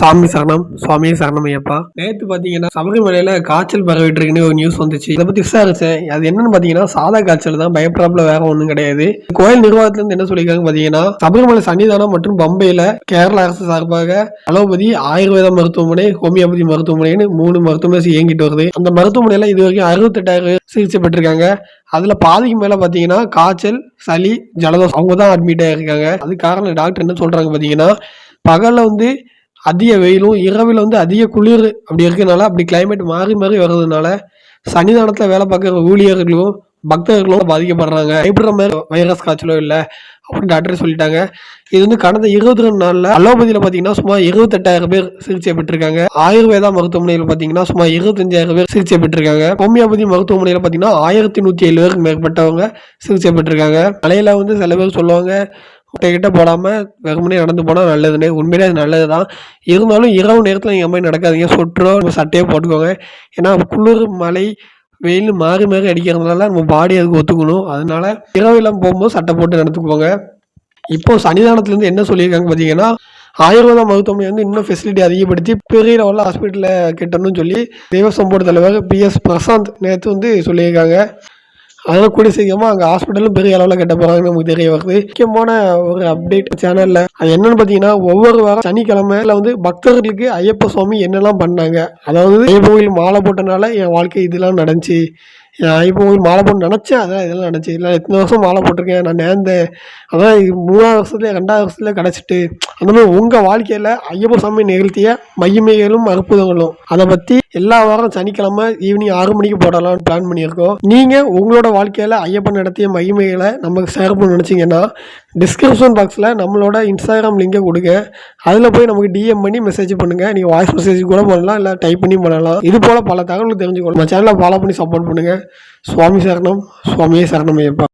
சாமி சரணம் சுவாமியே சரணம் ஐயப்பா. நேற்று பார்த்தீங்கன்னா சபரிமலையில் காய்ச்சல் பரவிட்டு இருக்குன்னு ஒரு நியூஸ் வந்துச்சு. இதை பற்றி விசாரிச்சேன் அது என்னன்னு பார்த்தீங்கன்னா சாதா காய்ச்சல் தான் பயப்படாப்புல வேற ஒன்றும் கிடையாது. கோயில் நிர்வாகத்திலேருந்து என்ன சொல்லியிருக்காங்க பார்த்தீங்கன்னா சபரிமலை சன்னிதானம் மற்றும் பம்பையில் கேரள அரசு சார்பாக அலோபதி ஆயுர்வேத மருத்துவமனை ஹோமியோபதி மருத்துவமனைன்னு மூணு மருத்துவமனை இயங்கிட்டு வருது. அந்த மருத்துவமனையில் இது வரைக்கும் அறுபத்தெட்டாயிரம் சிகிச்சை பெற்றிருக்காங்க. அதுல பாதிக்கு மேல பாத்தீங்கன்னா காய்ச்சல் சளி ஜலதோஷம் அவங்க தான் அட்மிட் ஆயிருக்காங்க. அது காரணம் டாக்டர் என்ன சொல்றாங்க பாத்தீங்கன்னா பகல்ல வந்து அதிக வெயிலும் இரவில் வந்து அதிக குளிர் அப்படி இருக்கனால அப்படி கிளைமேட் மாறி மாறி வர்றதுனால சன்னிதானத்தில் வேலை பார்க்குற ஊழியர்களும் பக்தர்களும் பாதிக்கப்படுறாங்க. பயப்படுற மாதிரி வைரஸ் காய்ச்சலோ இல்லை அப்படின்னு டாக்டர் சொல்லிட்டாங்க. இது வந்து கடந்த இருபத்தி ரெண்டு நாளில் அலோபதியில் பார்த்தீங்கன்னா சுமார் இருபத்தெட்டாயிரம் பேர் சிகிச்சை பெற்றிருக்காங்க. ஆயுர்வேதா மருத்துவமனையில் பார்த்தீங்கன்னா சுமார் இருபத்தஞ்சாயிரம் பேர் சிகிச்சை பெற்றிருக்காங்க. ஹோமியோபதி மருத்துவமனையில் பார்த்தீங்கன்னா ஆயிரத்தி நூற்றி ஏழு பேருக்கு மேற்பட்டவங்க சிகிச்சை பெற்றிருக்காங்க. மலையில் வந்து சில பேர் சொல்லுவாங்க கிட்ட போடாமல் வெறுமனே நடந்து போனால் நல்லதுன்னு உண்மையிலே அது நல்லது தான் இருந்தாலும் இரவு நேரத்தில் நீங்கள் மாதிரி நடக்காதீங்க. சொட்டரோ நம்ம சட்டையோ போட்டுக்கோங்க. ஏன்னா குளிர் மழை வெயில் மாறி மாறி அடிக்கிறதுனால நம்ம பாடி அதுக்கு ஒத்துக்கணும். அதனால எல்லாம் போகும்போது சட்டை போட்டு நடந்துக்குவோங்க இப்போ சன்னிதானத்துலேருந்து என்ன சொல்லியிருக்காங்க பார்த்தீங்கன்னா ஆயுர்வேத மருத்துவமனை வந்து இன்னும் ஃபெசிலிட்டி அதிகப்படுத்தி பெரிய லெவலில் ஹாஸ்பிட்டலில் கட்டணும்னு சொல்லி தேவசம் போர்டு தலைவர் பிஎஸ் பிரசாந்த் நேற்று வந்து சொல்லியிருக்காங்க. அதனால் கூடிய சீக்கிரமாக அங்கே ஹாஸ்பிட்டலும் பெரிய அளவில் கட்ட போகிறாங்கன்னு நமக்கு தெரிய வருது. முக்கியமான ஒரு அப்டேட் சேனலில் அது என்னன்னு பார்த்தீங்கன்னா ஒவ்வொரு வாரம் சனிக்கிழமையில வந்து பக்தர்களுக்கு ஐயப்ப சுவாமி என்னெல்லாம் பண்ணாங்க. அதாவது ஐயப்ப கோயில் மாலை போட்டனால என் வாழ்க்கை இதெல்லாம் நடந்துச்சு. என் ஐயப்ப கோயில் மாலை போட்டு நினச்சேன் அதான் இதெல்லாம் நினச்சி இல்லை இத்தனை வருஷம் மாலை போட்டிருக்கேன் நான் நேர்ந்தேன். அதான் இது மூணாவது வருஷத்துல ரெண்டாவது வருஷத்துல கிடச்சிட்டு அந்த மாதிரி உங்கள் வாழ்க்கையில் ஐயப்ப சாமி நிகழ்த்திய மகிமைகளும் அற்புதங்களும். அதை பற்றி எல்லா வாரம் சனிக்கிழமை ஈவினிங் ஆறு மணிக்கு போடலாம்னு பிளான் பண்ணியிருக்கோம். நீங்கள் உங்களோட வாழ்க்கையில் ஐயப்பன் நடத்திய மகிமைகளை நமக்கு ஷேர் பண்ண நினச்சிங்கன்னா டிஸ்கிரிப்ஷன் பாக்ஸில் நம்மளோட இன்ஸ்டாகிராம் லிங்கை கொடுங்க. அதில் போய் நமக்கு டிஎம் பண்ணி மெசேஜ் பண்ணுங்கள் நீங்கள் வாய்ஸ் மெசேஜ் கூட பண்ணலாம் இல்லை டைப் பண்ணி பண்ணலாம். இது போல் பல தகவல்கள் தெரிஞ்சுக்கணும் நம்ம சேனலை ஃபாலோ பண்ணி சப்போர்ட் பண்ணுங்கள் சுவாமி சரணம் சுவாமியே சரணம் ஐயப்பா.